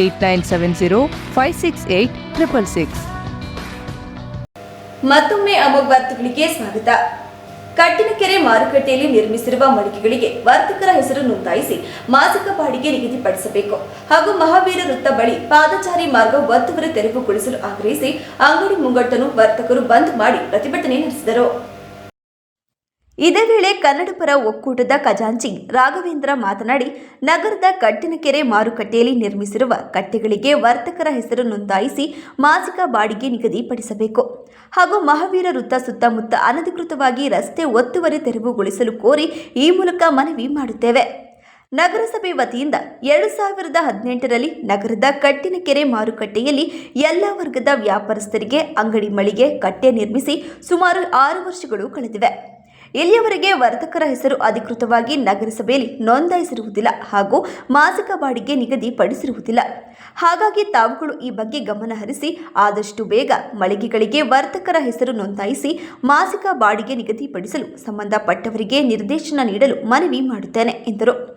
S11: Eight nine seven zero five six eight triple six.
S1: ಮತ್ತೊಮ್ಮೆ ಅಮೋಘ ವಾರ್ತೆಗಳಿಗೆ ಸ್ವಾಗತ. ಕಟ್ಟಿನಕೆರೆ ಮಾರುಕಟ್ಟೆಯಲ್ಲಿ ನಿರ್ಮಿಸಿರುವ ಮಳಿಗೆಗಳಿಗೆ ವರ್ತಕರ ಹೆಸರು ನೋಂದಾಯಿಸಿ ಮಾಸಿಕ ಬಾಡಿಗೆ ನಿಗದಿಪಡಿಸಬೇಕು. ಹಾಗೂ ಮಹಾವೀರ ವೃತ್ತ ಬಳಿ ಪಾದಚಾರಿ ಮಾರ್ಗ ಒತ್ತುವರಿ ತೆರವುಗೊಳಿಸಲು ಆಗ್ರಹಿಸಿ ಅಂಗಡಿ ಮುಂಗಟ್ಟನ್ನು ವರ್ತಕರು ಬಂದ್ ಮಾಡಿ ಪ್ರತಿಭಟನೆ ನಡೆಸಿದರು. ಇದೇ ವೇಳೆ ಕನ್ನಡ ಪರ ಒಕ್ಕೂಟದ ಖಜಾಂಚಿ ರಾಘವೇಂದ್ರ ಮಾತನಾಡಿ, ನಗರದ ಕಟ್ಟಿನಕೆರೆ ಮಾರುಕಟ್ಟೆಯಲ್ಲಿ ನಿರ್ಮಿಸಿರುವ ಕಟ್ಟೆಗಳಿಗೆ ವರ್ತಕರ ಹೆಸರು ನೋಂದಾಯಿಸಿ ಮಾಸಿಕ ಬಾಡಿಗೆ ನಿಗದಿಪಡಿಸಬೇಕು. ಹಾಗೂ ಮಹಾವೀರ ವೃತ್ತ ಸುತ್ತಮುತ್ತ ಅನಧಿಕೃತವಾಗಿ ರಸ್ತೆ ಒತ್ತುವರಿ ತೆರವುಗೊಳಿಸಲು ಕೋರಿ ಈ ಮೂಲಕ ಮನವಿ ಮಾಡುತ್ತೇವೆ. ನಗರಸಭೆ ವತಿಯಿಂದ ಎರಡು ಸಾವಿರದ ಹದಿನೆಂಟರಲ್ಲಿ ನಗರದ ಕಟ್ಟಿನಕೆರೆ ಮಾರುಕಟ್ಟೆಯಲ್ಲಿ ಎಲ್ಲ ವರ್ಗದ ವ್ಯಾಪಾರಸ್ಥರಿಗೆ ಅಂಗಡಿ ಮಳಿಗೆ, ಕಟ್ಟೆ ನಿರ್ಮಿಸಿ ಸುಮಾರು ಆರು ವರ್ಷಗಳು ಕಳೆದಿವೆ. ಇಲ್ಲಿಯವರೆಗೆ ವರ್ತಕರ ಹೆಸರು ಅಧಿಕೃತವಾಗಿ ನಗರಸಭೆಯಲ್ಲಿ ನೋಂದಾಯಿಸಿರುವುದಿಲ್ಲ ಹಾಗೂ ಮಾಸಿಕ ಬಾಡಿಗೆ ನಿಗದಿಪಡಿಸಿರುವುದಿಲ್ಲ. ಹಾಗಾಗಿ ತಾವುಗಳು ಈ ಬಗ್ಗೆ ಗಮನ ಹರಿಸಿ ಆದಷ್ಟು ಬೇಗ ಮಳಿಗೆಗಳಿಗೆ ವರ್ತಕರ ಹೆಸರು ನೋಂದಾಯಿಸಿ ಮಾಸಿಕ ಬಾಡಿಗೆ ನಿಗದಿಪಡಿಸಲು ಸಂಬಂಧಪಟ್ಟವರಿಗೆ ನಿರ್ದೇಶನ ನೀಡಲು ಮನವಿ ಮಾಡುತ್ತೇನೆ ಎಂದರು.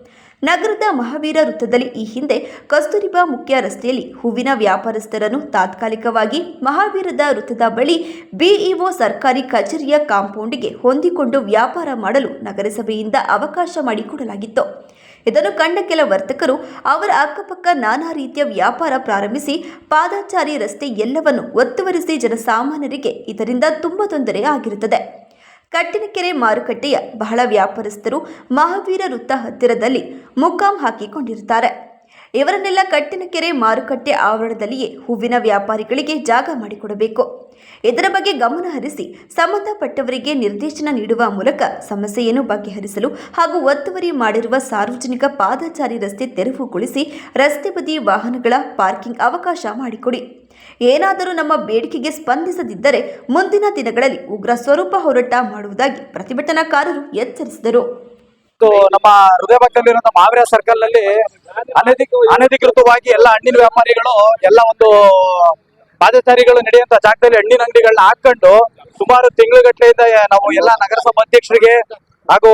S1: ನಗರದ ಮಹಾವೀರ ವೃತ್ತದಲ್ಲಿ ಈ ಹಿಂದೆ ಕಸ್ತೂರಿಬಾ ಮುಖ್ಯ ರಸ್ತೆಯಲ್ಲಿ ಹೂವಿನ ವ್ಯಾಪಾರಸ್ಥರನ್ನು ತಾತ್ಕಾಲಿಕವಾಗಿ ಮಹಾವೀರದ ವೃತ್ತದ ಬಳಿ ಬಿಇಒ ಸರ್ಕಾರಿ ಕಚೇರಿಯ ಕಾಂಪೌಂಡ್ಗೆ ಹೊಂದಿಕೊಂಡು ವ್ಯಾಪಾರ ಮಾಡಲು ನಗರಸಭೆಯಿಂದ ಅವಕಾಶ ಮಾಡಿಕೊಡಲಾಗಿತ್ತು. ಇದನ್ನು ಕಂಡ ಕೆಲ ವರ್ತಕರು ಅವರ ಅಕ್ಕಪಕ್ಕ ನಾನಾ ರೀತಿಯ ವ್ಯಾಪಾರ ಪ್ರಾರಂಭಿಸಿ ಪಾದಾಚಾರಿ ರಸ್ತೆ ಎಲ್ಲವನ್ನು ಒತ್ತುವರಿಸಿ ಜನಸಾಮಾನ್ಯರಿಗೆ ಇದರಿಂದ ತುಂಬ ತೊಂದರೆ ಆಗಿರುತ್ತದೆ. ಕಟ್ಟಿನಕೆರೆ ಮಾರುಕಟ್ಟೆಯ ಬಹಳ ವ್ಯಾಪಾರಸ್ಥರು ಮಹಾವೀರ ವೃತ್ತ ಹತ್ತಿರದಲ್ಲಿ ಮುಕ್ಕಾಂ ಹಾಕಿಕೊಂಡಿರುತ್ತಾರೆ. ಇವರನ್ನೆಲ್ಲ ಕಟ್ಟಿನಕೆರೆ ಮಾರುಕಟ್ಟೆ ಆವರಣದಲ್ಲಿಯೇ ಹೂವಿನ ವ್ಯಾಪಾರಿಗಳಿಗೆ ಜಾಗ ಮಾಡಿಕೊಡಬೇಕು. ಇದರ ಬಗ್ಗೆ ಗಮನ ಹರಿಸಿ ಸಂಬಂಧಪಟ್ಟವರಿಗೆ ನಿರ್ದೇಶನ ನೀಡುವ ಮೂಲಕ ಸಮಸ್ಯೆಯನ್ನು ಬಗೆಹರಿಸಲು ಹಾಗೂ ಒತ್ತುವರಿ ಮಾಡಿರುವ ಸಾರ್ವಜನಿಕ ಪಾದಚಾರಿ ರಸ್ತೆ ತೆರವುಗೊಳಿಸಿ ರಸ್ತೆ ಬದಿ ವಾಹನಗಳ ಪಾರ್ಕಿಂಗ್ ಅವಕಾಶ ಮಾಡಿಕೊಡಿ. ಏನಾದರೂ ನಮ್ಮ ಬೇಡಿಕೆಗೆ ಸ್ಪಂದಿಸದಿದ್ದರೆ ಮುಂದಿನ ದಿನಗಳಲ್ಲಿ ಉಗ್ರ ಸ್ವರೂಪ ಹೋರಾಟ ಮಾಡುವುದಾಗಿ ಪ್ರತಿಭಟನಾಕಾರರು ಎಚ್ಚರಿಸಿದರು.
S12: ನಮ್ಮ ಹೃದಯ ಭಾಗದಲ್ಲಿರುವಂತ ಮಾವಿರ ಸರ್ಕಲ್ನಲ್ಲಿ ಅನಧಿಕೃತವಾಗಿ ಎಲ್ಲ ಹಣ್ಣಿನ ವ್ಯಾಪಾರಿಗಳು, ಎಲ್ಲ ಒಂದು ಪಾದಚಾರಿಗಳು ನಡೆಯುವಂತ ಜಾಗದಲ್ಲಿ ಹಣ್ಣಿನ ಅಂಗಡಿಗಳನ್ನ ಹಾಕೊಂಡು ಸುಮಾರು ತಿಂಗಳುಗಟ್ಟಲೆಯಿಂದ ನಾವು ಎಲ್ಲ ನಗರಸಭಾ ಅಧ್ಯಕ್ಷರಿಗೆ ಹಾಗೂ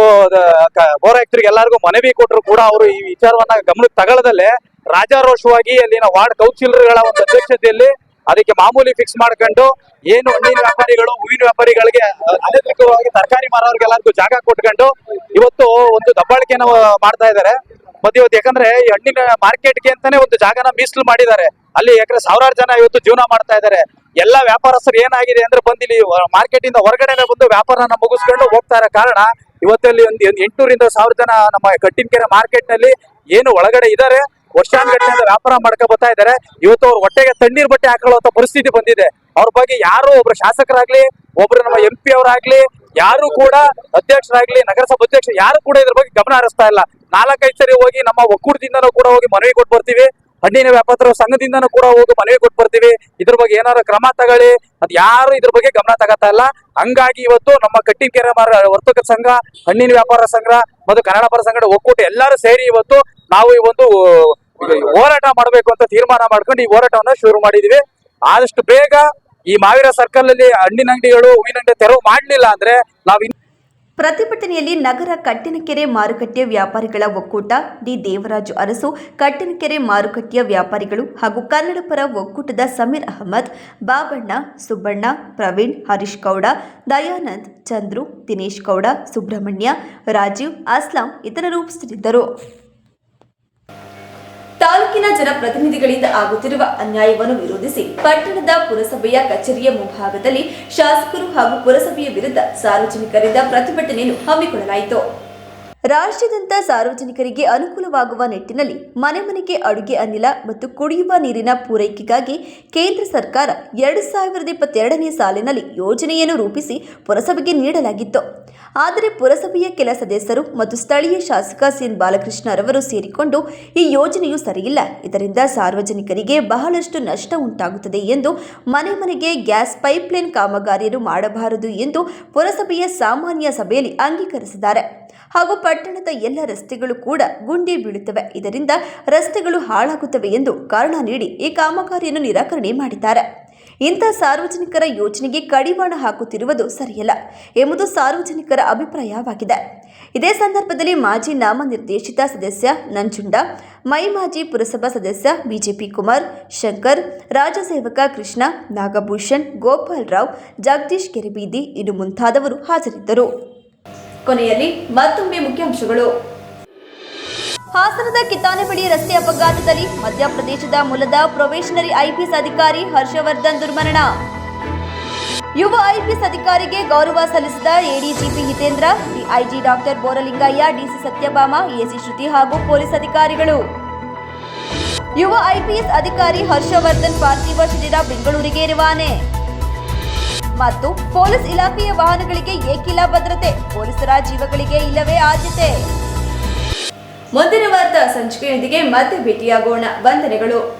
S12: ಪೌರಾಯುಕ್ತರಿಗೆ ಎಲ್ಲರಿಗೂ ಮನವಿ ಕೊಟ್ಟರು ಕೂಡ ಅವರು ಈ ವಿಚಾರವನ್ನ ಗಮನಕ್ಕೆ ತಗೊಳ್ಳದಲ್ಲೇ ರಾಜಾರೋಷವಾಗಿ ಅಲ್ಲಿನ ವಾರ್ಡ್ ಕೌನ್ಸಿಲರ್ಗಳ ಒಂದು ಅಧ್ಯಕ್ಷತೆಯಲ್ಲಿ ಅದಕ್ಕೆ ಮಾಮೂಲಿ ಫಿಕ್ಸ್ ಮಾಡ್ಕೊಂಡು ಏನು ಹಣ್ಣಿನ ವ್ಯಾಪಾರಿಗಳು, ಹೂವಿನ ವ್ಯಾಪಾರಿಗಳಿಗೆ ಅನಧಿಕೃತವಾಗಿ ತರಕಾರಿ ಮಾರೋರಿಗೆ ಎಲ್ಲರಿಗೂ ಜಾಗ ಕೊಟ್ಕೊಂಡು ಇವತ್ತು ಒಂದು ದಬ್ಬಾಳಿಕೆನ ಮಾಡ್ತಾ ಇದ್ದಾರೆ. ಮತ್ತೆ ಇವತ್ತು ಯಾಕಂದ್ರೆ ಈ ಹಣ್ಣಿನ ಮಾರ್ಕೆಟ್ಗೆ ಅಂತಾನೆ ಒಂದು ಜಾಗನ ಮೀಸಲು ಮಾಡಿದ್ದಾರೆ. ಅಲ್ಲಿ ಯಾಕಂದ್ರೆ ಸಾವಿರಾರು ಜನ ಇವತ್ತು ಜೀವನ ಮಾಡ್ತಾ ಇದ್ದಾರೆ. ಎಲ್ಲ ವ್ಯಾಪಾರಸ್ಥರು ಏನಾಗಿದೆ ಅಂದ್ರೆ ಬಂದಿಲ್ಲಿ ಮಾರ್ಕೆಟ್ ಇಂದ ಹೊರಗಡೆನೆ ಬಂದು ವ್ಯಾಪಾರನ ಮುಗಿಸ್ಕೊಂಡು ಹೋಗ್ತಾ ಇರೋ ಕಾರಣ ಇವತ್ತಲ್ಲಿ ಒಂದು ಎಂಟುನೂರಿಂದ ಸಾವಿರ ಜನ ನಮ್ಮ ಕಟ್ಟಿನಕೆರೆ ಮಾರ್ಕೆಟ್ನಲ್ಲಿ ಏನು ಒಳಗಡೆ ಇದ್ದಾರೆ. ವರ್ಷಾನುಗಟ್ಟಲೆ ವ್ಯಾಪಾರ ಮಾಡ್ಕೊ ಬರ್ತಾ ಇದ್ದಾರೆ. ಇವತ್ತು ಅವ್ರ ಹೊಟ್ಟೆಗೆ ತಣ್ಣೀರ್ ಬಟ್ಟೆ ಹಾಕೊಳ್ಳುವಂತ ಪರಿಸ್ಥಿತಿ ಬಂದಿದೆ. ಅವ್ರ ಬಗ್ಗೆ ಯಾರು ಒಬ್ರು ಶಾಸಕರಾಗ್ಲಿ, ಒಬ್ರು ನಮ್ಮ ಎಂ ಪಿ ಅವರಾಗ್ಲಿ ಯಾರು ಕೂಡ ಅಧ್ಯಕ್ಷರಾಗ್ಲಿ, ನಗರಸಭಾ ಅಧ್ಯಕ್ಷ ಯಾರು ಕೂಡ ಇದ್ರ ಬಗ್ಗೆ ಗಮನ ಹರಿಸ್ತಾ ಇಲ್ಲ. ನಾಲ್ಕೈದು ಸರಿ ಹೋಗಿ ನಮ್ಮ ಒಕ್ಕೂಟದಿಂದನೂ ಕೂಡ ಹೋಗಿ ಮನವಿ ಕೊಟ್ಟು ಬರ್ತೀವಿ. ಹಣ್ಣಿನ ವ್ಯಾಪಾರ ಸಂಘದಿಂದನೂ ಕೂಡ ಹೋಗಿ ಮನವಿ ಕೊಟ್ಟು ಬರ್ತೀವಿ. ಇದ್ರ ಬಗ್ಗೆ ಏನಾದ್ರು ಕ್ರಮ ತಗೊಳ್ಳಿ. ಅದ್ ಯಾರು ಇದ್ರ ಬಗ್ಗೆ ಗಮನ ತಗತಾ ಇಲ್ಲ. ಹಂಗಾಗಿ ಇವತ್ತು ನಮ್ಮ ಕಟ್ಟಿನಕೆರೆ ಮಾರ ವರ್ತಕ ಸಂಘ, ಹಣ್ಣಿನ ವ್ಯಾಪಾರ ಸಂಘ ಮತ್ತು ಕನ್ನಡ ಪರ ಸಂಘ ಒಕ್ಕೂಟ ಎಲ್ಲರೂ ಸೇರಿ ಇವತ್ತು ನಾವು ಈ ಒಂದು ಹೋರಾಟ ಮಾಡಬೇಕು ಅಂತ ತೀರ್ಮಾನ ಮಾಡ್ಕೊಂಡು ಈ ಹೋರಾಟವನ್ನ ಶುರು ಮಾಡಿದೀವಿ. ಆದಷ್ಟು ಬೇಗ ಈ ಮಾವಿರ ಸರ್ಕಲ್ ಅಲ್ಲಿ ಹಣ್ಣಿನ ಅಂಗಡಿಗಳು, ಹೂವಿನ ಅಂಗಡಿ ತೆರವು ಮಾಡಲಿಲ್ಲ ಅಂದ್ರೆ ನಾವು
S1: ಪ್ರತಿಭಟನೆಯಲ್ಲಿ ನಗರ ಕಟ್ಟಿನಕೆರೆ ಮಾರುಕಟ್ಟೆ ವ್ಯಾಪಾರಿಗಳ ಒಕ್ಕೂಟ, ಡಿ. ದೇವರಾಜು ಅರಸು, ಕಟ್ಟಿನಕೆರೆ ಮಾರುಕಟ್ಟೆಯ ವ್ಯಾಪಾರಿಗಳು ಹಾಗೂ ಕನ್ನಡಪರ ಒಕ್ಕೂಟದ ಸಮೀರ್ ಅಹಮದ್, ಬಾಬಣ್ಣ, ಸುಬ್ಬಣ್ಣ, ಪ್ರವೀಣ್, ಹರೀಶ್ ಗೌಡ, ದಯಾನಂದ್, ಚಂದ್ರು, ದಿನೇಶ್ ಗೌಡ, ಸುಬ್ರಹ್ಮಣ್ಯ, ರಾಜೀವ್, ಅಸ್ಲಾಂ ಇತರರು ಉಪಸ್ಥಿತರಿದ್ದರು ತಾಲೂಕಿನ ಜನಪ್ರತಿನಿಧಿಗಳಿಂದ ಆಗುತ್ತಿರುವ ಅನ್ಯಾಯವನ್ನು ವಿರೋಧಿಸಿ ಪಟ್ಟಣದ ಪುರಸಭೆಯ ಕಚೇರಿಯ ಮುಂಭಾಗದಲ್ಲಿ ಶಾಸಕರು ಹಾಗೂ ಪುರಸಭೆಯ ವಿರುದ್ಧ ಸಾರ್ವಜನಿಕರಿಂದ ಪ್ರತಿಭಟನೆಯನ್ನು ಹಮ್ಮಿಕೊಳ್ಳಲಾಯಿತು. ರಾಜ್ಯಾದ್ಯಂತ ಸಾರ್ವಜನಿಕರಿಗೆ ಅನುಕೂಲವಾಗುವ ನಿಟ್ಟಿನಲ್ಲಿ ಮನೆ ಮನೆಗೆ ಅಡುಗೆ ಅನಿಲ ಮತ್ತು ಕುಡಿಯುವ ನೀರಿನ ಪೂರೈಕೆಗಾಗಿ ಕೇಂದ್ರ ಸರ್ಕಾರ ಎರಡು ಸಾವಿರದ ಇಪ್ಪತ್ತೆರಡನೇ ಸಾಲಿನಲ್ಲಿ ಯೋಜನೆಯನ್ನು ರೂಪಿಸಿ ಪುರಸಭೆಗೆ ನೀಡಲಾಗಿತ್ತು. ಆದರೆ ಪುರಸಭೆಯ ಕೆಲ ಸದಸ್ಯರು ಮತ್ತು ಸ್ಥಳೀಯ ಶಾಸಕ ಸಿಎನ್ ಬಾಲಕೃಷ್ಣ ರವರು ಸೇರಿಕೊಂಡು ಈ ಯೋಜನೆಯು ಸರಿಯಿಲ್ಲ. ಇದರಿಂದ ಸಾರ್ವಜನಿಕರಿಗೆ ಬಹಳಷ್ಟು ನಷ್ಟ ಉಂಟಾಗುತ್ತದೆ ಎಂದು ಮನೆ ಮನೆಗೆ ಗ್ಯಾಸ್ ಪೈಪ್ಲೈನ್ ಕಾಮಗಾರಿಯನ್ನು ಮಾಡಬಾರದು ಎಂದು ಪುರಸಭೆಯ ಸಾಮಾನ್ಯ ಸಭೆಯಲ್ಲಿ ಅಂಗೀಕರಿಸಿದ್ದಾರೆ. ಹಾಗೂ ಪಟ್ಟಣದ ಎಲ್ಲ ರಸ್ತೆಗಳು ಕೂಡ ಗುಂಡಿ ಬೀಳುತ್ತವೆ. ಇದರಿಂದ ರಸ್ತೆಗಳು ಹಾಳಾಗುತ್ತವೆ ಎಂದು ಕಾರಣ ನೀಡಿ ಈ ಕಾಮಗಾರಿಯನ್ನು ನಿರಾಕರಣೆ ಮಾಡಿದ್ದಾರೆ. ಇಂಥ ಸಾರ್ವಜನಿಕರ ಯೋಜನೆಗೆ ಕಡಿವಾಣ ಹಾಕುತ್ತಿರುವುದು ಸರಿಯಲ್ಲ ಎಂಬುದು ಸಾರ್ವಜನಿಕರ ಅಭಿಪ್ರಾಯವಾಗಿದೆ. ಇದೇ ಸಂದರ್ಭದಲ್ಲಿ ಮಾಜಿ ನಾಮನಿರ್ದೇಶಿತ ಸದಸ್ಯ ನಂಜುಂಡ, ಮೈ ಮಾಜಿ ಪುರಸಭಾ ಸದಸ್ಯ ಬಿಜೆಪಿ ಕುಮಾರ್, ಶಂಕರ್ ರಾಜಸೇವಕ ಕೃಷ್ಣ, ನಾಗಭೂಷಣ್, ಗೋಪಾಲ್ ರಾವ್, ಜಗದೀಶ್ ಕೆರೆಬೀದಿ, ಇನ್ನು ಮುಂತಾದವರು ಹಾಜರಿದ್ದರು. ಕೊನೆಯಲ್ಲಿ ಮತ್ತೊಮ್ಮೆ ಮುಖ್ಯಾಂಶಗಳು. ಹಾಸನದ ಕಿತ್ತಾನೆ ಬಳಿ ರಸ್ತೆ ಅಪಘಾತದಲ್ಲಿ ಮಧ್ಯಪ್ರದೇಶದ ಮೂಲದ ಪ್ರೊಬೇಷನರಿ ಐಪಿಎಸ್ ಅಧಿಕಾರಿ ಹರ್ಷವರ್ಧನ್ ದುರ್ಮರಣ. ಯುವ ಐಪಿಎಸ್ ಅಧಿಕಾರಿಗೆ ಗೌರವ ಸಲ್ಲಿಸಿದ ADGP Hitendra, DIG doctor Boralingaiah, DC Satyabhama, AC Shruti ಹಾಗೂ ಪೊಲೀಸ್ ಅಧಿಕಾರಿಗಳು. ಯುವ ಐಪಿಎಸ್ ಅಧಿಕಾರಿ ಹರ್ಷವರ್ಧನ್ ಪಾರ್ಥಿವ ಶರೀರ ಬೆಂಗಳೂರಿಗೆ ರವಾನೆ. ಮತ್ತು ಪೊಲೀಸ್ ಇಲಾಖೆಯ ವಾಹನಗಳಿಗೆ ಏಕಿಲ್ಲ ಭದ್ರತೆ, ಪೊಲೀಸರ ಜೀವಗಳಿಗೆ ಇಲ್ಲವೇ ಆದ್ಯತೆ. ಮುಂದಿನ ವಾರ್ತಾ ಸಂಚಿಕೆಯೊಂದಿಗೆ ಮತ್ತೆ ಭೇಟಿಯಾಗೋಣ. ವಂದನೆಗಳು.